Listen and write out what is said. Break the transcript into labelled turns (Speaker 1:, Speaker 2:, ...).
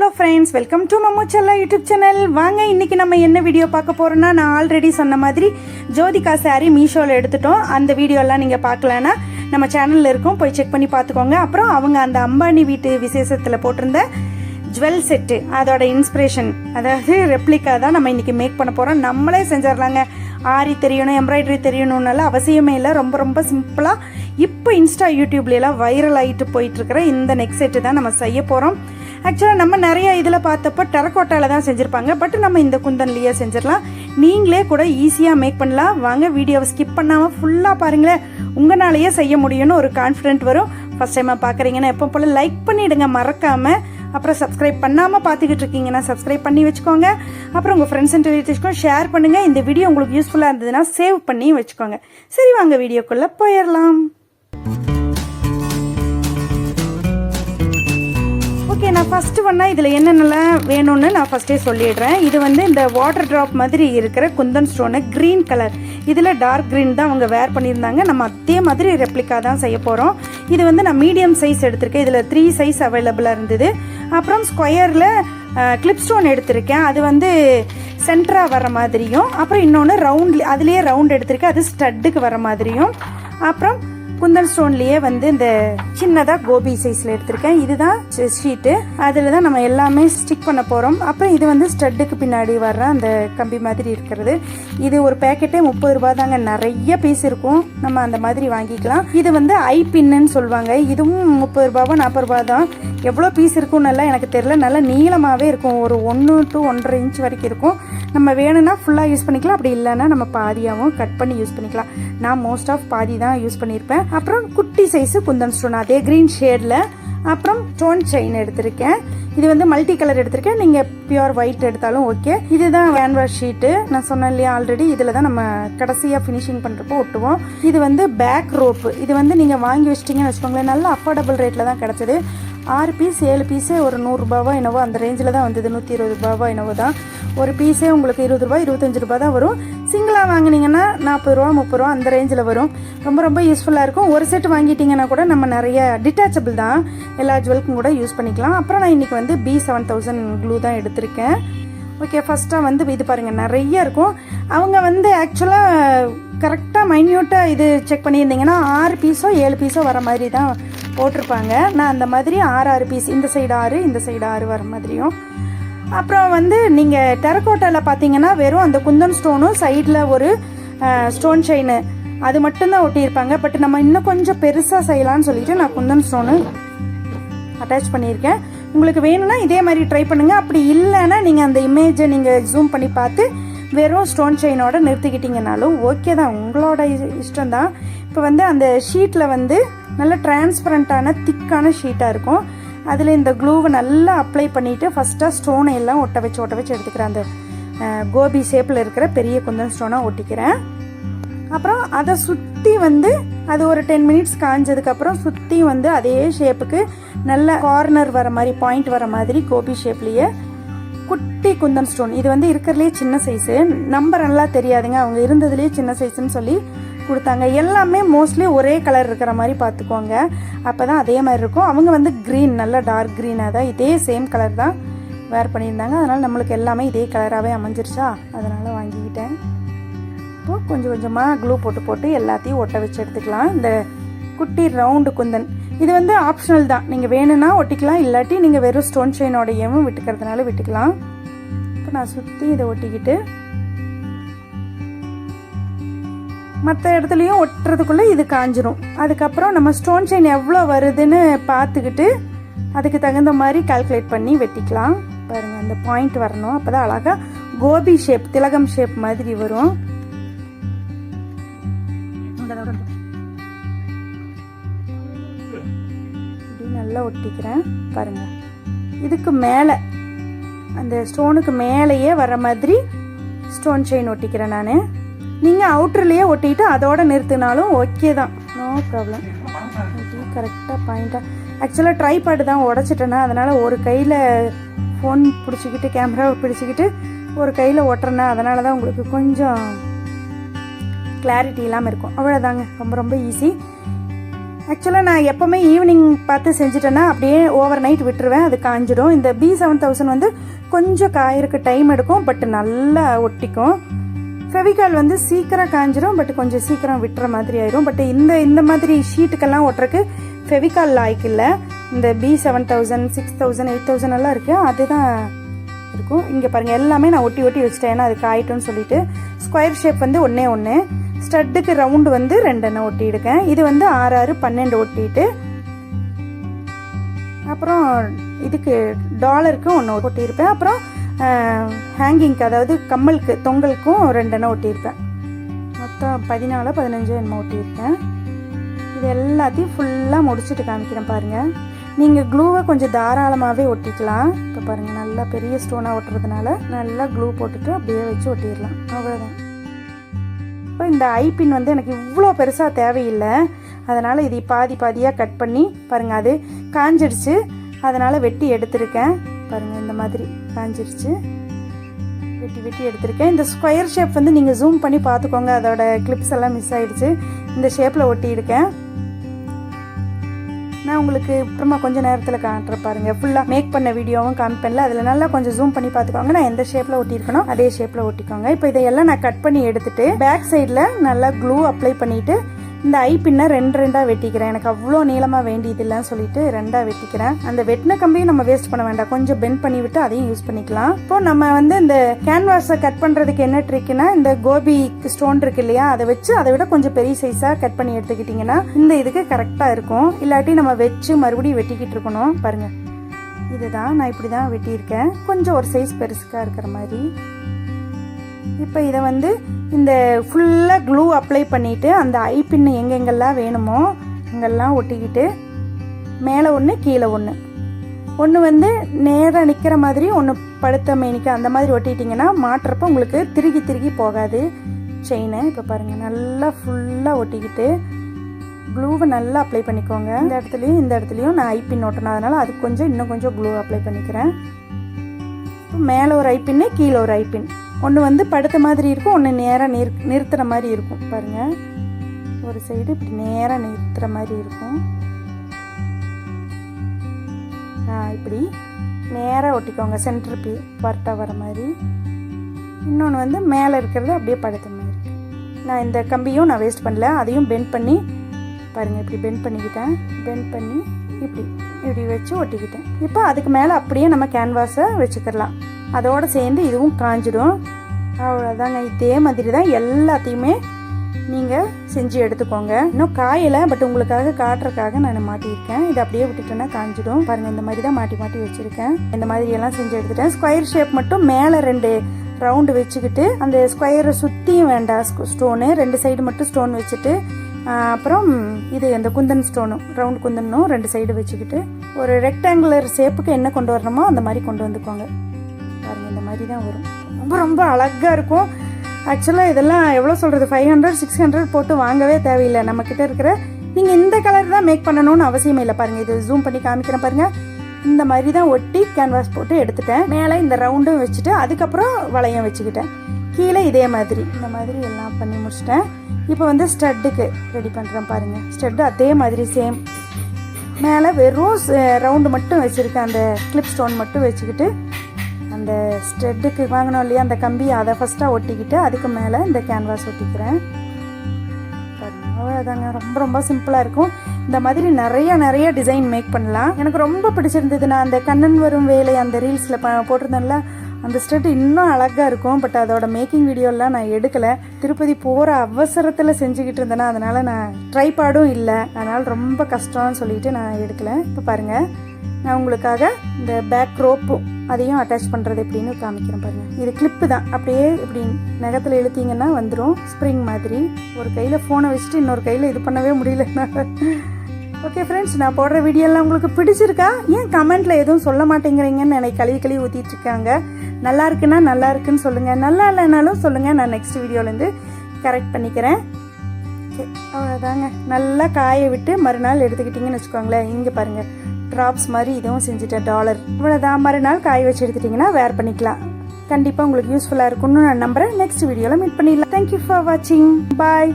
Speaker 1: Hello friends welcome to மம்முச்சல்லா YouTube channel வாங்க இன்னைக்கு நம்ம என்ன வீடியோ பார்க்க போறோம்னா நான் ஆல்ரெடி சொன்ன மாதிரி ஜோதிகா சாரி மீஷோவில் எடுத்துட்டோம். அந்த வீடியோலாம் நீங்கள் பார்க்கலன்னா நம்ம சேனலில் இருக்கும். போய் செக் பண்ணி பார்த்துக்கோங்க. அப்புறம் அவங்க அந்த அம்பானி வீட்டு விசேஷத்தில் போட்டிருந்த ஜுவல் செட்டு அதோட இன்ஸ்பிரேஷன் அதாவது ரெப்ளிக்கா தான் நம்ம இன்றைக்கி மேக் பண்ண போகிறோம் நம்மளே செஞ்சிடலாங்க. ஆரி தெரியணும் எம்ப்ராய்டரி தெரியணும்னால அவசியமே இல்லை. ரொம்ப ரொம்ப சிம்பிளாக இப்போ இன்ஸ்டா யூடியூப்லாம் வைரல் ஆகிட்டு போயிட்டுருக்கிற இந்த நெக் செட்டு தான் நம்ம செய்ய போகிறோம் ஆக்சுவலாக நம்ம நிறைய இதில் பார்த்தப்போ டெரக்கோட்டாவில் தான் செஞ்சுருப்பாங்க. பட் நம்ம இந்த குந்தன்லேயே செஞ்சிடலாம். நீங்களே கூட ஈஸியாக மேக் பண்ணலாம். வாங்க வீடியோவை ஸ்கிப் பண்ணாமல் ஃபுல்லாக பாருங்களேன். உங்களாலேயே செய்ய முடியும்னு ஒரு கான்ஃபிடென்ட் வரும். ஃபஸ்ட் டைமாக பார்க்குறீங்கன்னா எப்போ போல் லைக் பண்ணிவிடுங்க மறக்காமல் அப்புறம் சப்ஸ்கிரைப் பண்ணாமல் பார்த்துக்கிட்டு இருக்கீங்கன்னா சப்ஸ்கிரைப் பண்ணி வச்சுக்கோங்க. அப்புறம் உங்கள் ஃப்ரெண்ட்ஸ் அண்ட் ரிலேட்டிவ்ஸ்க்கும் ஷேர் பண்ணுங்கள் இந்த வீடியோ உங்களுக்கு யூஸ்ஃபுல்லாக இருந்ததுன்னா சேவ் பண்ணி வச்சுக்கோங்க. சரி வாங்க வீடியோக்குள்ளே போயிடலாம். ஓகே நான் ஃபஸ்ட்டு ஒன்றா இதில் என்னென்னலாம் வேணும்னு நான் ஃபஸ்ட்டே சொல்லிடுறேன். இது வந்து இந்த வாட்டர் ட்ராப் மாதிரி இருக்கிற குந்தன் ஸ்டோனு க்ரீன் கலர் இதில் டார்க் க்ரீன் தான் அவங்க வேர் பண்ணியிருந்தாங்க. நம்ம அதே மாதிரி ரெப்ளிகா தான் செய்ய போகிறோம் இது வந்து நான் மீடியம் சைஸ் எடுத்திருக்கேன். இதில் த்ரீ சைஸ் அவைலபிளாக இருந்தது. அப்புறம் ஸ்கொயரில் கிளிப் ஸ்டோன் எடுத்திருக்கேன். அது வந்து சென்டராக வர மாதிரியும் அப்புறம் இன்னொன்று ரவுண்ட் அதுலேயே ரவுண்ட் எடுத்திருக்கேன். அது ஸ்டட்டுக்கு வர மாதிரியும். அப்புறம் குந்தன் ஸ்டோன்லேயே வந்து இந்த சின்னதாக கோபி சைஸில் எடுத்திருக்கேன். இதுதான் ஷீட்டு அதில் தான் நம்ம எல்லாமே ஸ்டிக் பண்ண போகிறோம் அப்புறம் இது வந்து ஸ்டட்டுக்கு பின்னாடி வர்ற அந்த கம்பி மாதிரி இருக்கிறது. இது ஒரு பேக்கெட்டே முப்பது ரூபாய் தாங்க. நிறைய பீஸ் இருக்கும். நம்ம அந்த மாதிரி வாங்கிக்கலாம். இது வந்து ஐ பின்னு சொல்லுவாங்க. இதுவும் முப்பது ரூபாவோ நாற்பது ரூபா தான். எவ்வளோ பீஸ் இருக்கும்னு எனக்கு தெரில நல்லா நீளமாகவே இருக்கும். ஒரு ஒன்று டு ஒன்றரை இன்ச் வரைக்கும் இருக்கும். நம்ம வேணும்னா ஃபுல்லாக யூஸ் பண்ணிக்கலாம். அப்படி இல்லைன்னா நம்ம பாதியாகவும் கட் பண்ணி யூஸ் பண்ணிக்கலாம். நான் மோஸ்ட் ஆஃப் பாதி தான் யூஸ் பண்ணியிருப்பேன் அப்புறம் குட்டி சைஸு குந்தன் ஸ்டோன் அதே க்ரீன் ஷேடில் அப்புறம் ஸ்டோன் செயின் எடுத்திருக்கேன். இது வந்து மல்டி கலர் எடுத்திருக்கேன். நீங்கள் பியூர் ஒயிட் எடுத்தாலும் ஓகே இதுதான் வேன்வாஷ் ஷீட்டு நான் சொன்னேன் இல்லையா ஆல்ரெடி இதில் தான் நம்ம கடைசியாக ஃபினிஷிங் பண்ணுறப்போ ஒட்டுவோம். இது வந்து பேக் ரோப்பு இது வந்து நீங்கள் வாங்கி வச்சிட்டிங்கன்னு வச்சுக்கோங்களேன். நல்ல அஃபோர்டபுள் ரேட்டில் தான் கிடச்சிது. ஆறு பீஸ் ஏழு பீஸே ஒரு நூறுரூபாவோ என்னவோ அந்த ரேஞ்சில் தான் வந்தது. நூற்றி இருபது ரூபாவோ என்னவோ தான். ஒரு பீஸே உங்களுக்கு இருபது ரூபா இருபத்தஞ்சு ரூபா தான் வரும். சிங்கிளாக வாங்கினீங்கன்னா நாற்பது ரூபா முப்பது ரூபா அந்த ரேஞ்சில் வரும். ரொம்ப ரொம்ப யூஸ்ஃபுல்லாக இருக்கும். ஒரு செட் வாங்கிட்டீங்கன்னா கூட நம்ம நிறைய டிட்டாச்சபிள் தான். எல்லா ஜுவல்க்கும் கூட யூஸ் பண்ணிக்கலாம். அப்புறம் நான் இன்றைக்கி வந்து பி செவன் தௌசண்ட் க்ளூ தான் எடுத்திருக்கேன். ஓகே ஃபஸ்ட்டாக வந்து இது பாருங்கள் நிறைய இருக்கும். அவங்க வந்து ஆக்சுவலாக கரெக்டாக மைன்யூட்டாக இது செக் பண்ணியிருந்தீங்கன்னா ஆறு பீஸோ ஏழு பீஸோ வர மாதிரி தான் போட்டிருப்பாங்க. நான் அந்த மாதிரி ஆறு ஆறு பீஸ் இந்த சைடு ஆறு இந்த சைடு ஆறு வர மாதிரியும். அப்புறம் வந்து நீங்கள் டெரக்கோட்டாவில் பார்த்தீங்கன்னா வெறும் அந்த குந்தன் ஸ்டோனும் சைடில் ஒரு ஸ்டோன் செயின் அது மட்டும்தான் ஒட்டியிருப்பாங்க. பட் நம்ம இன்னும் கொஞ்சம் பெருசாக செய்யலாம்னு சொல்லிட்டு நான் குந்தன் ஸ்டோனு அட்டாச் பண்ணியிருக்கேன். உங்களுக்கு வேணும்னா இதே மாதிரி ட்ரை பண்ணுங்கள் அப்படி இல்லைன்னா நீங்கள் அந்த இமேஜை நீங்கள் ஜூம் பண்ணி பார்த்து வெறும் ஸ்டோன் செயினோட நிறுத்திக்கிட்டிங்கனாலும் ஓகே தான். உங்களோட இஷ்டம் தான் இப்போ வந்து அந்த ஷீட்டில் வந்து நல்ல டிரான்ஸ்பரண்ட்டான திக்கான ஷீட்டாக இருக்கும். அதில் இந்த க்ளூவை நல்லா அப்ளை பண்ணிவிட்டு ஃபஸ்ட்டாக ஸ்டோனை எல்லாம் ஒட்ட வச்சு ஒட்ட வச்சு எடுத்துக்கிறேன் அந்த கோபி ஷேப்பில் இருக்கிற பெரிய குந்தன் ஸ்டோனாக ஒட்டிக்கிறேன். அப்புறம் அதை சுற்றி வந்து அது ஒரு டென் மினிட்ஸ் காஞ்சதுக்கப்புறம் சுற்றி வந்து அதே ஷேப்புக்கு நல்ல கார்னர் வர மாதிரி பாயிண்ட் வர மாதிரி கோபி ஷேப்லேயே குட்டி குந்தன் ஸ்டோன். இது வந்து இருக்கிறதுலே சின்ன சைஸு நம்பர் நல்லா தெரியாதுங்க. அவங்க இருந்ததுலேயே சின்ன சைஸுன்னு சொல்லி கொடுத்தாங்க. எல்லாமே மோஸ்ட்லி ஒரே கலர் இருக்கிற மாதிரி பார்த்துக்கோங்க. அப்போ தான் அதே மாதிரி இருக்கும். அவங்க வந்து க்ரீன் நல்ல டார்க் க்ரீனாக தான் இதே சேம் கலர் தான் வேர் பண்ணியிருந்தாங்க. அதனால் நம்மளுக்கு எல்லாமே இதே கலராகவே அமைஞ்சிருச்சா? அதனால் வாங்கிக்கிட்டேன். இப்போது கொஞ்சம் கொஞ்சமாக க்ளூ போட்டு போட்டு எல்லாத்தையும் ஒட்ட வச்சு எடுத்துக்கலாம். இந்த குட்டி ரவுண்டு குந்தன். இது வந்து ஆப்ஷனல் தான். நீங்கள் வேணும்னா ஒட்டிக்கலாம் இல்லாட்டி நீங்கள் வெறும் ஸ்டோன் செயினோடையவும் விட்டுக்கிறதுனால விட்டுக்கலாம். இப்போ நான் சுற்றி இதை ஒட்டிக்கிட்டு மற்ற இடத்துலையும் ஒட்டுறதுக்குள்ளே இது காஞ்சிரும். அதுக்கப்புறம் நம்ம ஸ்டோன் செயின் எவ்வளோ வருதுன்னு பார்த்துக்கிட்டு அதுக்கு தகுந்த மாதிரி கால்குலேட் பண்ணி வெட்டிக்கலாம். பாருங்கள் அந்த பாயிண்ட் வரணும். அப்போ தான் அழகாக கோபி ஷேப் திலகம் ஷேப் மாதிரி வரும். நல்லா ஒட்டிக்கிறேன் பாருங்கள் இதுக்கு மேலே அந்த ஸ்டோனுக்கு மேலேயே வர மாதிரி ஸ்டோன் செயின் ஒட்டிக்கிறேன் நான். நீங்கள் அவுட்டர்லேயே ஒட்டிக்கிட்டு அதோட நிறுத்தினாலும் ஓகே தான். நோ ப்ராப்ளம் கரெக்டாக பாயிண்ட்டாக ஆக்சுவலாக ட்ரைபேடு தான் உடச்சிட்டேன்னா அதனால் ஒரு கையில் ஃபோன் பிடிச்சிக்கிட்டு கேமராவை பிடிச்சிக்கிட்டு ஒரு கையில் ஒட்டுறேன்னா அதனால தான் உங்களுக்கு கொஞ்சம் கிளாரிட்டி இல்லாமல் இருக்கும். அவ்வளோதாங்க ரொம்ப ரொம்ப ஈஸி ஆக்சுவலாக நான் எப்போவுமே ஈவினிங் பார்த்து செஞ்சுட்டேன்னா அப்படியே ஓவர் நைட் விட்டுருவேன். அது காஞ்சிடும் இந்த பி செவன் தௌசண்ட் வந்து கொஞ்சம் காயிறக்கு டைம் எடுக்கும் பட் நல்லா ஒட்டிக்கும். ஃபெவிகால் வந்து சீக்கிரம் காஞ்சிரும் பட் கொஞ்சம் சீக்கிரம் விட்டுற மாதிரி ஆயிரும். பட் இந்த இந்த மாதிரி ஷீட்டுக்கெல்லாம் ஒட்டுறக்கு ஃபெவிகால் லாய்க்கு இல்லை. இந்த B seven thousand six thousand eight thousand எல்லாம் இருக்குது அதுதான் இருக்கும். இங்கே பாருங்கள் எல்லாமே நான் ஒட்டி ஒட்டி வச்சுட்டேன். ஏன்னா அது காயிட்டும்னு சொல்லிட்டு. ஸ்கொயர் ஷேப் வந்து ஒன்றே ஒன்று ஸ்டட்டுக்கு ரவுண்டு வந்து ரெண்டெண்ணெய் ஒட்டியிருக்கேன் இது வந்து ஆறு ஆறு பன்னெண்டு ஒட்டிட்டு அப்புறம் இதுக்கு டாலருக்கு ஒன்று ஒட்டியிருப்பேன். அப்புறம் ஹேங்கிங்க்கு அதாவது கம்மலுக்கு தொங்கலுக்கும் ரெண்டெண்ணெய் ஒட்டியிருப்பேன். மொத்தம் பதினாலு பதினஞ்சு என்னமோ ஒட்டியிருக்கேன். இது எல்லாத்தையும் ஃபுல்லாக முடிச்சுட்டு காமிக்கிறேன் பாருங்கள் நீங்கள் க்ளூவை கொஞ்சம் தாராளமாகவே ஒட்டிக்கலாம். இப்போ பாருங்கள் நல்லா பெரிய ஸ்டோனாக ஒட்டுறதுனால நல்லா க்ளூ போட்டுட்டு அப்படியே வச்சு ஒட்டிடலாம். அவ்வளோதான் இப்போ இந்த ஐபின் வந்து எனக்கு இவ்வளோ பெருசாக தேவையில்லை. அதனால் இது பாதி பாதியாக கட் பண்ணி பாருங்கள் அது காஞ்சிடுச்சு. அதனால் வெட்டி எடுத்திருக்கேன். பாருங்கள் இந்த மாதிரி காஞ்சிடுச்சு. வெட்டி வெட்டி எடுத்திருக்கேன். இந்த ஸ்கொயர் ஷேப் வந்து நீங்கள் ஜூம் பண்ணி பார்த்துக்கோங்க. அதோட கிளிப்ஸ் எல்லாம் மிஸ் ஆயிடுச்சு. இந்த ஷேப்பில் ஒட்டியிருக்கேன். நான் உங்களுக்கு அப்புறமா கொஞ்சம் நேரத்தில் காட்டுற பாருங்க. ஃபுல்லாக மேக் பண்ண வீடியோவும் காமிப்பேன்ல. அதில் நல்லா கொஞ்சம் ஜூம் பண்ணி பார்த்துக்கோங்க. நான் எந்த ஷேப்பில் ஒட்டியிருக்கணும் அதே ஷேப்பில் ஒட்டிக்கோங்க. இப்போ இதையெல்லாம் நான் கட் பண்ணி எடுத்துட்டு பேக் சைடில் நல்லா க்ளூ அப்ளை பண்ணிவிட்டு இந்த ஐ பின்னை ரெண்டு ரெண்டாக வெட்டிக்கிறேன். எனக்கு அவ்வளோ நீளமாக வேண்டியதில்லைன்னு சொல்லிட்டு ரெண்டாக வெட்டிக்கிறேன். அந்த வெட்டின கம்பியும் நம்ம வேஸ்ட் பண்ண வேண்டாம். கொஞ்சம் பெண்ட் பண்ணி விட்டு அதையும் யூஸ் பண்ணிக்கலாம். இப்போ நம்ம வந்து இந்த கேன்வாஸை கட் பண்ணுறதுக்கு என்ன ட்ரிக்னா இந்த கோபி ஸ்டோன் இருக்கு இல்லையா அதை வச்சு அதை விட கொஞ்சம் பெரிய சைஸாக கட் பண்ணி எடுத்துக்கிட்டிங்கன்னா இந்த இதுக்கு கரெக்டாக இருக்கும். இல்லாட்டி நம்ம வச்சு மறுபடியும் வெட்டிக்கிட்டு இருக்கணும். பாருங்கள் இதுதான் நான் இப்படி தான் வெட்டியிருக்கேன். கொஞ்சம் ஒரு சைஸ் பெருசுக்காக இருக்கிற மாதிரி. இப்போ இதை வந்து இந்த ஃபுல்லாக க்ளூ அப்ளை பண்ணிவிட்டு அந்த ஐ பின்னு எங்கெங்கெல்லாம் வேணுமோ அங்கெல்லாம் ஒட்டிக்கிட்டு மேலே ஒன்று கீழே ஒன்று ஒன்று வந்து நேராக நிற்கிற மாதிரி ஒன்று படுத்த மேனிக்க அந்த மாதிரி ஒட்டிட்டிங்கன்னா மாட்டுறப்ப உங்களுக்கு திருகி திருகி போகாது. செயினை இப்போ பாருங்கள் நல்லா ஃபுல்லாக ஒட்டிக்கிட்டு க்ளூவை நல்லா அப்ளை பண்ணிக்கோங்க. இந்த இடத்துலையும் இந்த இடத்துலையும் நான் ஐப்பின் ஒட்டணும் அதனால் அது கொஞ்சம் இன்னும் கொஞ்சம் க்ளூ அப்ளை பண்ணிக்கிறேன். மேலே ஒரு ஐப்பின்னு கீழே ஒரு ஐப்பின் ஒன்று வந்து படுத்த மாதிரி இருக்கும் ஒன்று நேராக நிறு நிறுத்துகிற மாதிரி இருக்கும். பாருங்கள் ஒரு சைடு இப்படி நேராக நிறுத்துகிற மாதிரி இருக்கும். இப்படி நேராக ஒட்டிக்கோங்க. சென்டர் பி பர்ட்டா வர மாதிரி. இன்னொன்று வந்து மேலே இருக்கிறது அப்படியே படுத்த மாதிரி நான் இந்த கம்பியும் நான் வேஸ்ட் பண்ணல. அதையும் பெண்ட் பண்ணி பாருங்கள் இப்படி பெண்ட் பண்ணிக்கிட்டேன். பெண்ட் பண்ணி இப்படி இப்படி வச்சு ஒட்டிக்கிட்டேன். இப்போ அதுக்கு மேலே அப்படியே நம்ம கேன்வாஸை வச்சுக்கலாம் அதோடு சேர்ந்து இதுவும் காஞ்சிடும் அவ்வளோதாங்க இதே மாதிரி தான் எல்லாத்தையுமே நீங்கள் செஞ்சு எடுத்துக்கோங்க. இன்னும் காயலை பட் உங்களுக்காக காட்டுறதுக்காக நான் மாட்டியிருக்கேன். இதை அப்படியே விட்டுட்டேன்னா காஞ்சிடும் பாருங்கள் இந்த மாதிரி தான் மாட்டி மாட்டி வச்சுருக்கேன். இந்த மாதிரி எல்லாம் செஞ்சு எடுத்துட்டேன். ஸ்கொயர் ஷேப் மட்டும் மேலே ரெண்டு ரவுண்டு வச்சுக்கிட்டு அந்த ஸ்கொயரை சுற்றியும் வேண்டாம். ஸ்டோனு. ரெண்டு சைடு மட்டும் ஸ்டோன் வச்சுட்டு அப்புறம் இது அந்த குந்தன் ஸ்டோனும் ரவுண்ட் குந்தனும் ரெண்டு சைடு வச்சுக்கிட்டு ஒரு ரெக்டாங்குலர் ஷேப்புக்கு என்ன கொண்டு வரணுமோ அந்த மாதிரி கொண்டு வந்துக்கோங்க. மாதிரி தான் வரும். ரொம்ப ரொம்ப அழகாக இருக்கும். ஆக்சுவலாக இதெல்லாம் எவ்வளோ சொல்கிறது ஃபைவ் ஹண்ட்ரட் சிக்ஸ் ஹண்ட்ரட் போட்டு வாங்கவே தேவையில்லை. நம்மக்கிட்ட இருக்கிற நீங்கள் இந்த கலர் தான் மேக் பண்ணணும்னு அவசியமே இல்லை. பாருங்கள் இது ஜூம் பண்ணி காமிக்கிறேன் பாருங்கள் இந்த மாதிரி தான் ஒட்டி கேன்வாஸ் போட்டு எடுத்துட்டேன். மேலே இந்த ரவுண்டும் வச்சுட்டு அதுக்கப்புறம் வளையம் வச்சுக்கிட்டேன். கீழே இதே மாதிரி. இந்த மாதிரி எல்லாம் பண்ணி முடிச்சிட்டேன். இப்போ வந்து ஸ்டட்டுக்கு ரெடி பண்ணுறேன் பாருங்கள் ஸ்டட்டு அதே மாதிரி சேம் மேலே வெறும் ரவுண்டு மட்டும் வச்சுருக்கேன். அந்த கிளிப் ஸ்டோன் மட்டும் வச்சுக்கிட்டு அந்த ஸ்ட்ரெட்டுக்கு வாங்கினோம் இல்லையா அந்த கம்பி அதை ஃபஸ்ட்டாக ஒட்டிக்கிட்டு அதுக்கு மேலே இந்த கேன்வாஸ் ஒட்டிக்கிறேன். அவ்வளோதாங்க ரொம்ப ரொம்ப சிம்பிளாக இருக்கும். இந்த மாதிரி நிறைய நிறைய டிசைன் மேக் பண்ணலாம். எனக்கு ரொம்ப பிடிச்சிருந்தது நான் அந்த கண்ணன் வரும் வேலை அந்த ரீல்ஸில் ப போட்டிருந்தேன்ல அந்த ஸ்டெட் இன்னும் அழகாக இருக்கும் பட் அதோட மேக்கிங் வீடியோலாம் நான் எடுக்கலை. திருப்பதி போகிற அவசரத்தில் செஞ்சுக்கிட்டு இருந்தேன்னா அதனால் நான் ட்ரைபாடும் இல்லை. அதனால் ரொம்ப கஷ்டம்னு சொல்லிட்டு நான் எடுக்கலை. இப்போ பாருங்கள் நான் உங்களுக்காக இந்த பேக் ரோப்பும் அதையும் அட்டாச் பண்ணுறது எப்படின்னு காமிக்கிறேன் பாருங்கள் இது கிளிப்பு தான். அப்படியே இப்படி நகத்தில் இழுத்தீங்கன்னா வந்துடும் ஸ்ப்ரிங் மாதிரி. ஒரு கையில் ஃபோனை வச்சுட்டு இன்னொரு கையில் இது பண்ணவே முடியல ஓகே ஃப்ரெண்ட்ஸ் நான் போடுற வீடியோலாம் உங்களுக்கு பிடிச்சிருக்கா? ஏன் கமெண்ட்டில் எதுவும் சொல்ல மாட்டேங்கிறீங்கன்னு என்னை கழுவி கழுவி ஊற்றிட்டு இருக்காங்க. நல்லா இருக்குன்னா நல்லா இருக்குன்னு சொல்லுங்கள் நல்லா இல்லைனாலும் சொல்லுங்கள் நான் நெக்ஸ்ட் வீடியோலேருந்து கரெக்ட் பண்ணிக்கிறேன். ஓகே அவ்வளோதாங்க நல்லா காய விட்டு மறுநாள் எடுத்துக்கிட்டிங்கன்னு வச்சுக்கோங்களேன். இங்கே பாருங்கள் ட்ராப்ஸ் மாதிரி இதுவும் செஞ்சுட்டேன் டாலர் இவ்வளோதான் மறுநாள் காய வச்சு எடுத்துட்டிங்கன்னா வேர் பண்ணிக்கலாம். கண்டிப்பாக உங்களுக்கு யூஸ்ஃபுல்லாக இருக்கும்னு நான் நம்புகிறேன் நெக்ஸ்ட் வீடியோவில் மீட் பண்ணிடலாம். தேங்க்யூ ஃபார் வாட்சிங் பாய்